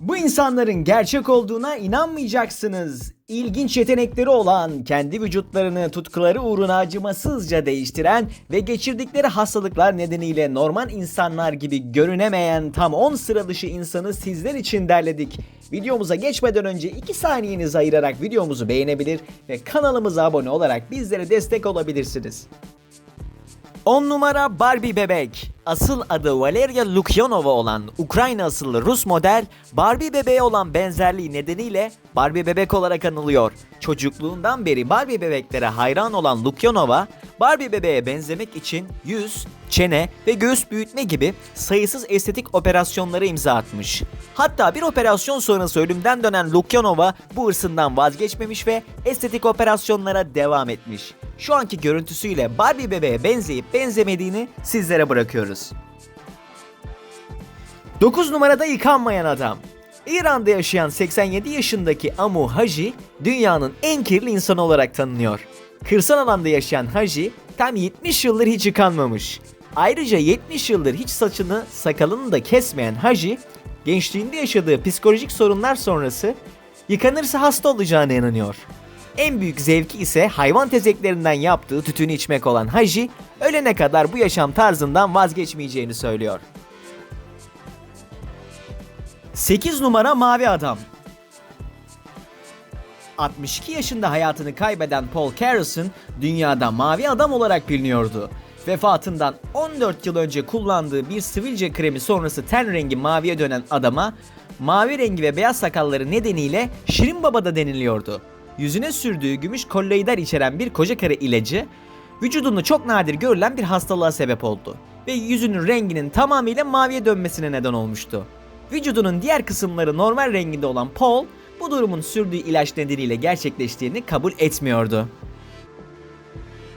Bu insanların gerçek olduğuna inanmayacaksınız. İlginç yetenekleri olan, kendi vücutlarını tutkuları uğruna acımasızca değiştiren ve geçirdikleri hastalıklar nedeniyle normal insanlar gibi görünemeyen tam 10 sıra dışı insanı sizler için derledik. Videomuza geçmeden önce 2 saniyenizi ayırarak videomuzu beğenebilir ve kanalımıza abone olarak bizlere destek olabilirsiniz. 10 numara Barbie bebek. Asıl adı Valeria Lukyanova olan Ukrayna asıllı Rus model Barbie bebeğe olan benzerliği nedeniyle Barbie bebek olarak anılıyor. Çocukluğundan beri Barbie bebeklere hayran olan Lukyanova, Barbie bebeğe benzemek için yüz, çene ve göğüs büyütme gibi sayısız estetik operasyonlara imza atmış. Hatta bir operasyon sonrası ölümden dönen Lukyanova bu hırsından vazgeçmemiş ve estetik operasyonlara devam etmiş. Şu anki görüntüsüyle Barbie bebeğe benzeyip benzemediğini sizlere bırakıyoruz. 9 numarada yıkanmayan adam. İran'da yaşayan 87 yaşındaki Amu Haji dünyanın en kirli insanı olarak tanınıyor. Kırsal alanda yaşayan Haji tam 70 yıldır hiç yıkanmamış. Ayrıca 70 yıldır hiç saçını sakalını da kesmeyen Haji gençliğinde yaşadığı psikolojik sorunlar sonrası yıkanırsa hasta olacağına inanıyor. En büyük zevki ise hayvan tezeklerinden yaptığı tütünü içmek olan Haji, ölene kadar bu yaşam tarzından vazgeçmeyeceğini söylüyor. 8 numara Mavi Adam 62 yaşında hayatını kaybeden Paul Carson dünyada mavi adam olarak biliniyordu. Vefatından 14 yıl önce kullandığı bir sivilce kremi sonrası ten rengi maviye dönen adama mavi rengi ve beyaz sakalları nedeniyle Şirin Baba da deniliyordu. Yüzüne sürdüğü gümüş kolloider içeren bir koca karı ilacı vücudunda çok nadir görülen bir hastalığa sebep oldu ve yüzünün renginin tamamıyla maviye dönmesine neden olmuştu. Vücudunun diğer kısımları normal renginde olan Paul bu durumun sürdüğü ilaç nedeniyle gerçekleştiğini kabul etmiyordu.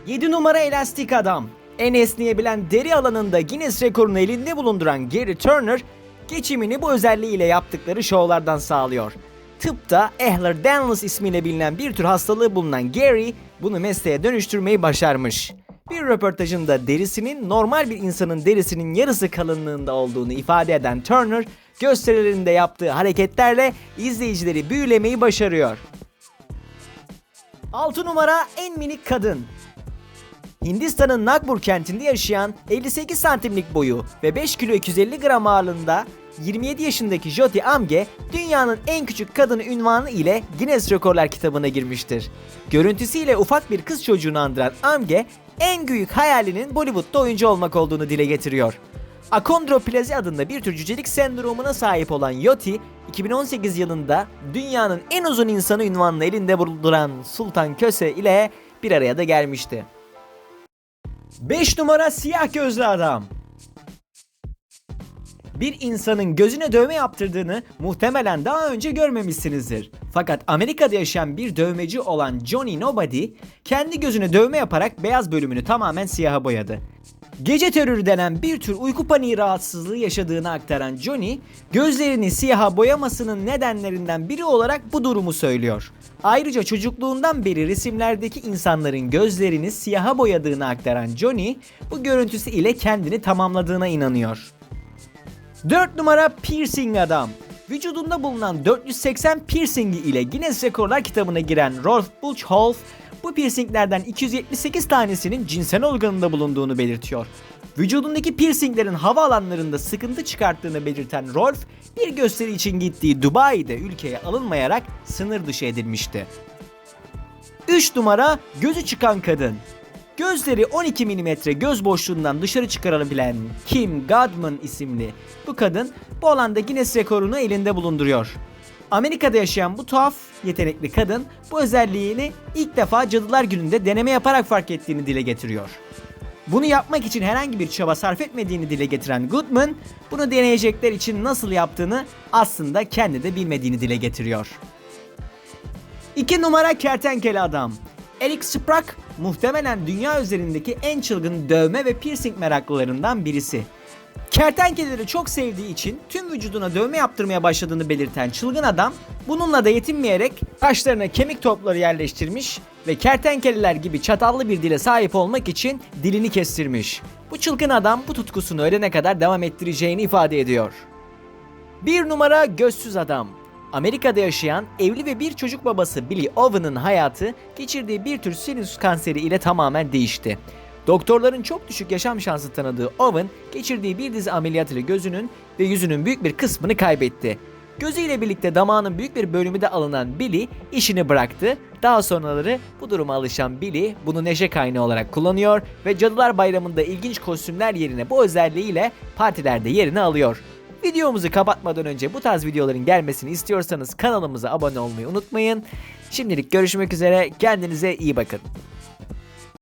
7 numara elastik adam. En esneyebilen deri alanında Guinness rekorunu elinde bulunduran Gary Turner, geçimini bu özelliğiyle yaptıkları şovlardan sağlıyor. Tıpta Ehlers-Danlos ismiyle bilinen bir tür hastalığı bulunan Gary, bunu mesleğe dönüştürmeyi başarmış. Bir röportajında derisinin normal bir insanın derisinin yarısı kalınlığında olduğunu ifade eden Turner, gösterilerinde yaptığı hareketlerle izleyicileri büyülemeyi başarıyor. 6 numara en minik kadın. Hindistan'ın Nagpur kentinde yaşayan 58 santimlik boyu ve 5 kilo 250 gram ağırlığında 27 yaşındaki Jyoti Amge dünyanın en küçük kadını ünvanı ile Guinness Rekorlar kitabına girmiştir. Görüntüsüyle ufak bir kız çocuğunu andıran Amge en büyük hayalinin Bollywood'da oyuncu olmak olduğunu dile getiriyor. Akondroplazi adında bir tür cücelik sendromuna sahip olan Yoti, 2018 yılında dünyanın en uzun insanı ünvanını elinde bulunduran Sultan Köse ile bir araya da gelmişti. 5 numara siyah gözlü adam. Bir insanın gözüne dövme yaptırdığını muhtemelen daha önce görmemişsinizdir. Fakat Amerika'da yaşayan bir dövmeci olan Johnny Nobody kendi gözüne dövme yaparak beyaz bölümünü tamamen siyaha boyadı. Gece terörü denen bir tür uyku paniği rahatsızlığı yaşadığını aktaran Johnny, gözlerini siyaha boyamasının nedenlerinden biri olarak bu durumu söylüyor. Ayrıca çocukluğundan beri resimlerdeki insanların gözlerini siyaha boyadığını aktaran Johnny, bu görüntüsü ile kendini tamamladığına inanıyor. 4 numara piercing adam. Vücudunda bulunan 480 piercingi ile Guinness Rekorlar kitabına giren Rolf Buchholz bu piercinglerden 278 tanesinin cinsel organında bulunduğunu belirtiyor. Vücudundaki piercinglerin hava alanlarında sıkıntı çıkarttığını belirten Rolf, bir gösteri için gittiği Dubai'de ülkeye alınmayarak sınır dışı edilmişti. 3 numara gözü çıkan kadın. Gözleri 12 mm göz boşluğundan dışarı çıkarılabilen Kim Godman isimli bu kadın bu alanda Guinness rekorunu elinde bulunduruyor. Amerika'da yaşayan bu tuhaf yetenekli kadın bu özelliğini ilk defa Cadılar Günü'nde deneme yaparak fark ettiğini dile getiriyor. Bunu yapmak için herhangi bir çaba sarf etmediğini dile getiren Goodman, bunu deneyecekler için nasıl yaptığını aslında kendi de bilmediğini dile getiriyor. 2 numara kertenkele adam. Eric Sprague muhtemelen dünya üzerindeki en çılgın dövme ve piercing meraklılarından birisi. Kertenkeleleri çok sevdiği için tüm vücuduna dövme yaptırmaya başladığını belirten çılgın adam bununla da yetinmeyerek kaşlarına kemik topları yerleştirmiş ve kertenkeleler gibi çatallı bir dile sahip olmak için dilini kestirmiş. Bu çılgın adam bu tutkusunu ölene kadar devam ettireceğini ifade ediyor. Bir numara gözsüz adam. Amerika'da yaşayan evli ve bir çocuk babası Billy Owen'ın hayatı geçirdiği bir tür sinüs kanseri ile tamamen değişti. Doktorların çok düşük yaşam şansı tanıdığı Owen, geçirdiği bir dizi ameliyat ile gözünün ve yüzünün büyük bir kısmını kaybetti. Gözüyle birlikte damağının büyük bir bölümü de alınan Billy işini bıraktı. Daha sonraları bu duruma alışan Billy bunu neşe kaynağı olarak kullanıyor ve Cadılar Bayramı'nda ilginç kostümler yerine bu özelliğiyle partilerde yerini alıyor. Videomuzu kapatmadan önce bu tarz videoların gelmesini istiyorsanız kanalımıza abone olmayı unutmayın. Şimdilik görüşmek üzere kendinize iyi bakın.